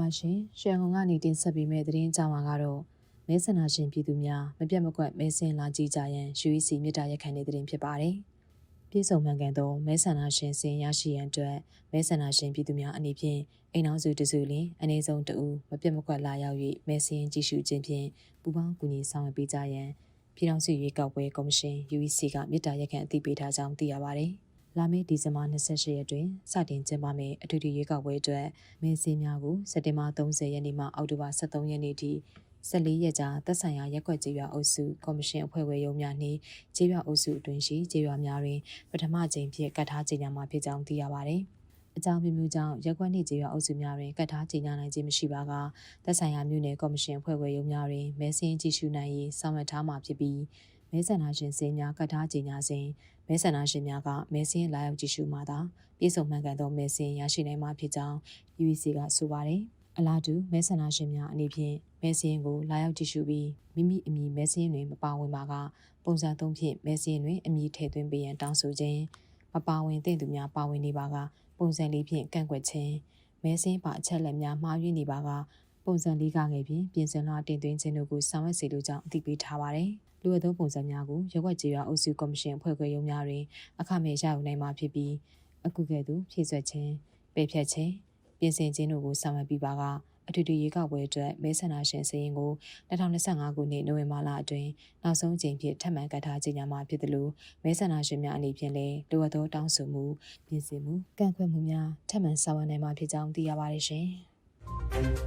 ပါရှင်ရှန်ကုန်ကနေတင်ဆက်ပေးမယ့်သတင်းကြောင်းမှာကတော့မဲဆန္ဒရှင်ပြည်သူများမပြတ်မကွက်မဲဆင်လာကြည့်ကြရန် UEC မြစ်တာရက်ခံတဲ့သတင်းဖြစ်ပါတယ်။ပြည်စုံမှန်ကန်သောမဲဆန္ဒရှင်စင်ရရှိရန်အတွက်မဲဆန္ဒရှင်ပြည်သူများအနေဖြင့်အိမ်အောင်စုတစုလင်အနေဆုံးတဦးမပြတ်မကွက်လာရောက်၍မဲဆင်ကြည့်ရှုခြင်းဖြင့်ပူးပေါင်းကူညီဆောင်ရွက်ပေးကြရန်ပြည်ထောင်စုရွေးကောက်ပွဲကော်မရှင် UEC ကမြစ်တာရက်ခံအသိပေးထားကြောင်းသိရပါတယ်။ လာမယ့်ဒီဇင်ဘာ28ရက်တွင်စတင်ကျင်းပမယ့်အထူးရွေးကောက်ပွဲအတွက်မဲဆင်းများကိုစက်တင်ဘာ30ရက်နေ့မှအောက်တိုဘာ23ရက်နေ့ထိ14ရက်ကြာသက်ဆိုင်ရာရက်ွက်ကြေးရွာအုပ်စုကော်မရှင်အဖွဲ့ဝင်ရုံးများနှင့်ကြေးရွာအုပ်စုအတွင်းရှိကြေးရွာများတွင်ပထမကြိမ်ဖြင့်ကတ်ထားကြေညာမှာဖြစ်ကြောင်းသိရပါသည်။အကြောင်းမျိုးမျိုးကြောင့်ရက်ွက်နှင့်ကြေးရွာအုပ်စုများတွင်ကတ်ထားကြေညာနိုင်ခြင်းမရှိပါကသက်ဆိုင်ရာမြို့နယ်ကော်မရှင်အဖွဲ့ဝင်ရုံးများတွင်မဲဆင်းကြည့်ရှုနိုင်ရေးဆောင်ရွက်ထားမှာဖြစ်ပြီး မဲဆန္ဒရှင်စင်းများကတ်ထားကြေညာစဉ်မဲဆန္ဒရှင်များကမဲဆင်းလာရောက်ကြည့်ရှုမှာသာပြည်စုံမှန်ကန်သောမဲဆင်းရရှိနိုင်မှာဖြစ်ကြောင်း UEC ကဆိုပါတယ်။အလားတူမဲဆန္ဒရှင်များအနေဖြင့်မဲဆင်းကိုလာရောက်ကြည့်ရှုပြီးမိမိအမည်မဲဆင်းတွင်မပါဝင်ပါကပုံစံသုံးဖြင့်မဲဆင်းတွင်အမည်ထည့်သွင်းပေးရန်တောင်းဆိုခြင်းမပါဝင်သင့်သူများပါဝင်နေပါကပုံစံလေးဖြင့်ကန့်ကွက်ခြင်းမဲဆင်းပါအချက်လက်များမှားယွင်းနေပါကပုံစံလေးကငယ်ဖြင့်ပြင်ဆင်လာတင်သွင်းခြင်းတို့ကိုဆောင်ရွက်စီလိုကြောင်းအသိပေးထားပါတယ်။ လူအပ်သောပုံစံများကိုရက်ွက်ကြေးရွာအုပ်စုကော်မရှင်အဖွဲ့ခွဲရုံးများတွင်အခမဲ့ရယူနိုင်မှာဖြစ်ပြီးအခုကဲ့သို့ဖြည့်ဆွက်ခြင်းပယ်ဖြတ်ခြင်းပြင်ဆင်ခြင်းတို့ကိုဆောင်ရွက်ပြီးပါကအထူးတူရေကောက်ပွဲအတွက်မဲဆန္ဒရှင်စရင်ကို2025ခုနှစ်နိုဝင်ဘာလအတွင်းနောက်ဆုံးကြိမ်ဖြစ်ထပ်မံကတ်ထားကြေညာမှာဖြစ်တယ်လို့မဲဆန္ဒရှင်များအနေဖြင့်လည်းလိုအပ်သောတောင်းဆိုမှုပြင်ဆင်မှုကန့်ကွက်မှုများထပ်မံဆောင်ရွက်နိုင်မှာဖြစ်ကြောင်းသိရပါတယ်ရှင်။